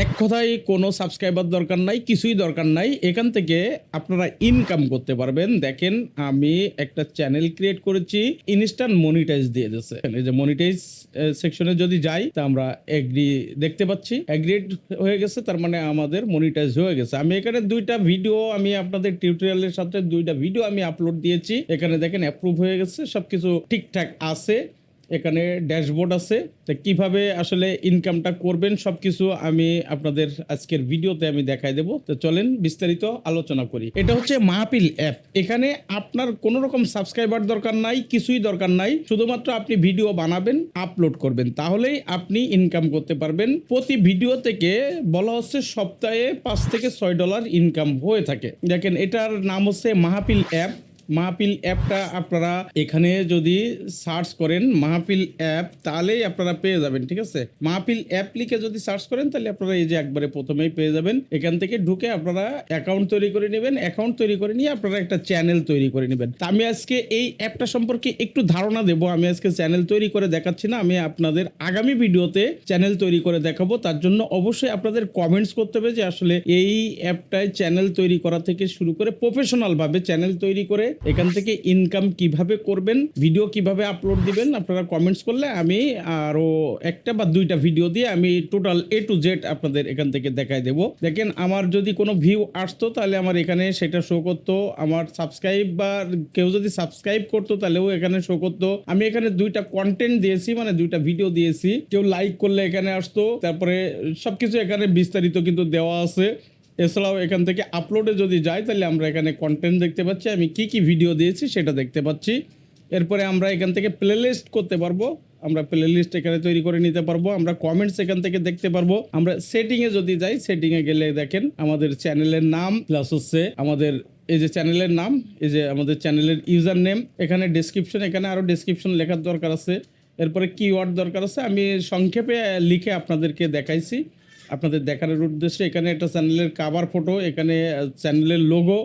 এক কথায় কোনো সাবস্ক্রাইবার দরকার নাই, কিছুই দরকার নাই। এখান থেকে আপনারা ইনকাম করতে পারবেন। দেখেন, আমি একটা চ্যানেল ক্রিয়েট করেছি ইনস্ট্যান্ট মনিটাইজ দিয়ে দিচ্ছে এই যে মনিটাইজ সেকশনে যদি যাই, তা আমরা এগ্রি দেখতে পাচ্ছি। এগ্রিড হয়ে গেছে, তার মানে আমাদের মনিটাইজ হয়ে গেছে। আমি এখানে দুইটা ভিডিও আমি আপনাদের টিউটোরিয়ালের সাথে দুইটা ভিডিও আমি আপলোড দিয়েছি। এখানে দেখেন অ্যাপ্রুভ হয়ে গেছে, সবকিছু ঠিকঠাক আছে। এখানে ড্যাশবোর্ড আছে। তো কীভাবে আসলে ইনকামটা করবেন সব কিছু আমি আপনাদের আজকের ভিডিওতে আমি দেখাই দেব। তো চলেন বিস্তারিত আলোচনা করি। এটা হচ্ছে মাহপিল অ্যাপ এখানে আপনার কোনো রকম সাবস্ক্রাইবার দরকার নাই, কিছুই দরকার নাই। শুধুমাত্র আপনি ভিডিও বানাবেন আপলোড করবেন। তাহলেই আপনি ইনকাম করতে পারবেন। প্রতি ভিডিও থেকে বলা হচ্ছে সপ্তাহে পাঁচ থেকে ছয় ডলার ইনকাম হয়ে থাকে। দেখেন, এটার নাম হচ্ছে মাহপিল অ্যাপ মাহপিল অ্যাপটা আপনারা এখানে যদি সার্চ করেন মাহপিল অ্যাপ, তাহলেই আপনারা পেয়ে যাবেন, ঠিক আছে? মাহপিল অ্যাপ লিখে যদি সার্চ করেন, তাহলে আপনারা এই যে একবারে প্রথমেই পেয়ে যাবেন। এখান থেকে ঢুকে আপনারা অ্যাকাউন্ট তৈরি করে নেবেন। অ্যাকাউন্ট তৈরি করে নিয়ে আপনারা একটা চ্যানেল তৈরি করে নেবেন। তা আমি আজকে এই অ্যাপটা সম্পর্কে একটু ধারণা দেবো। আমি আজকে চ্যানেল তৈরি করে দেখাচ্ছি না। আমি আপনাদের আগামী ভিডিওতে চ্যানেল তৈরি করে দেখাবো। তার জন্য অবশ্যই আপনাদের কমেন্টস করতে হবে যে আসলে এই অ্যাপটায় চ্যানেল তৈরি করা থেকে শুরু করে প্রফেশনালভাবে চ্যানেল তৈরি করে এখান থেকে ইনকাম কীভাবে করবেন ভিডিও কীভাবে আপলোড দিবেন, আপনারা কমেন্টস করলে আমি আরও একটা বা দুইটা ভিডিও দিয়ে আমি টোটাল এ টু জেড আপনাদের এখান থেকে দেখাই দেব। দেখেন, আমার যদি কোনো ভিউ আসতো, তাহলে আমার এখানে সেটা শো করতো। আমার সাবস্ক্রাইব বা কেউ যদি সাবস্ক্রাইব করতো, তাহলেও এখানে শো করতো। আমি এখানে দুইটা কন্টেন্ট দিয়েছি মানে দুইটা ভিডিও দিয়েছি। কেউ লাইক করলে এখানে আসতো। তারপরে সবকিছু এখানে বিস্তারিত কিন্তু দেওয়া আছে। এছাড়াও এখান থেকে আপলোডে যদি যাই, তাহলে আমরা এখানে কন্টেন্ট দেখতে পাচ্ছি। আমি কি কি ভিডিও দিয়েছি সেটা দেখতে পাচ্ছি। এরপরে আমরা এখান থেকে প্লেলিস্ট করতে পারব। আমরা প্লেলিস্ট এখানে তৈরি করে নিতে পারব। আমরা কমেন্টস এখান থেকে দেখতে পারব। আমরা সেটিংয়ে যদি যাই সেটিংয়ে গেলে দেখেন আমাদের চ্যানেলের নাম প্লাস হচ্ছে আমাদের এই যে চ্যানেলের নাম, এই যে আমাদের চ্যানেলের ইউজার নেম এখানে ডেসক্রিপশন এখানে আরও ডেসক্রিপশন লেখার দরকার আছে। এরপরে কিওয়ার্ড দরকার আছে। আমি সংক্ষেপে লিখে আপনাদেরকে দেখাইছি। আপনাদের দেখানোর উদ্দেশ্যে, এখানে একটা চ্যানেলের কাভার ফটো এখানে চ্যানেলের লোগো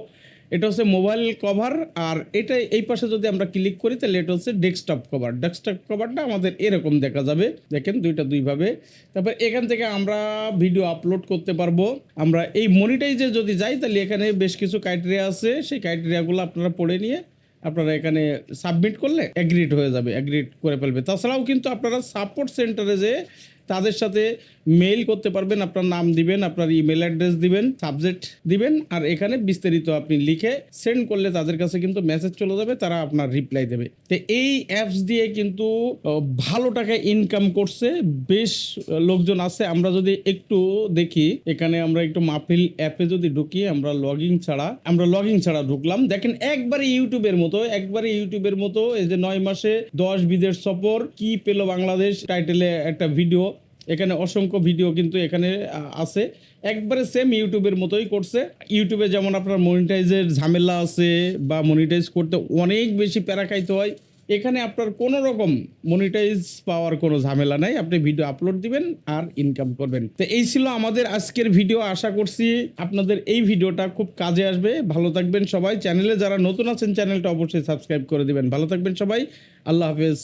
এটা হচ্ছে মোবাইল কভার আর এটা এই পাশে যদি আমরা ক্লিক করি, তাহলে এটা হচ্ছে ডেস্কটপ কভার ডেস্কটপ কভারটা আমাদের এরকম দেখা যাবে, দেখেন দুইটা দুইভাবে তারপর এখান থেকে আমরা ভিডিও আপলোড করতে পারব। আমরা এই মনিটাইজে যদি যাই, তাহলে এখানে বেশ কিছু ক্রাইটেরিয়া আছে। সেই ক্রাইটেরিয়াগুলো আপনারা পড়ে নিয়ে আপনারা এখানে সাবমিট করলে অ্যাগ্রিড হয়ে যাবে অ্যাগ্রিড করে ফেলবে। তাছাড়াও কিন্তু আপনারা সাপোর্ট সেন্টারে যে তাদের সাথে মেইল করতে পারবেন, আপনার নাম দিবেন, আপনার ইমেল অ্যাড্রেস দিবেন সাবজেক্ট দিবেন, আর এখানে বিস্তারিত আপনি লিখে সেন্ড করলে তাদের কাছে কিন্তু মেসেজ চলে যাবে, তারা আপনার রিপ্লাই দেবে। তো এই অ্যাপস দিয়ে কিন্তু ভালো টাকা ইনকাম করছে, বেশ লোকজন আছে। আমরা যদি একটু দেখি, এখানে আমরা একটু মাহফিল অ্যাপে যদি ঢুকি, আমরা লগইন ছাড়া, আমরা লগইন ছাড়া ঢুকলাম। দেখেন, একবারে ইউটিউবের মতো, একবারে ইউটিউবের মতো, এই যে নয় মাসে দশ বিদেশ সফর, কি পেল বাংলাদেশ টাইটেলে একটা ভিডিও এখানে অসংখ্য ভিডিও কিন্তু এখানে আছে। একবারে সেম ইউটিউবের মতোই করছে। ইউটিউবে যেমন আপনার মনিটাইজের ঝামেলা আছে বা মনিটাইজ করতে অনেক বেশি প্যারা খাইতে হয়, এখানে আপনার কোনো রকম মনিটাইজ পাওয়ার কোনো ঝামেলা নাই। আপনি ভিডিও আপলোড দিবেন আর ইনকাম করবেন। তো এই ছিল আমাদের আজকের ভিডিও আশা করছি আপনাদের এই ভিডিওটা খুব কাজে আসবে। ভালো থাকবেন সবাই। চ্যানেলে যারা নতুন আছেন চ্যানেলটা অবশ্যই সাবস্ক্রাইব করে দিবেন। ভালো থাকবেন সবাই। আল্লাহ হাফেজ।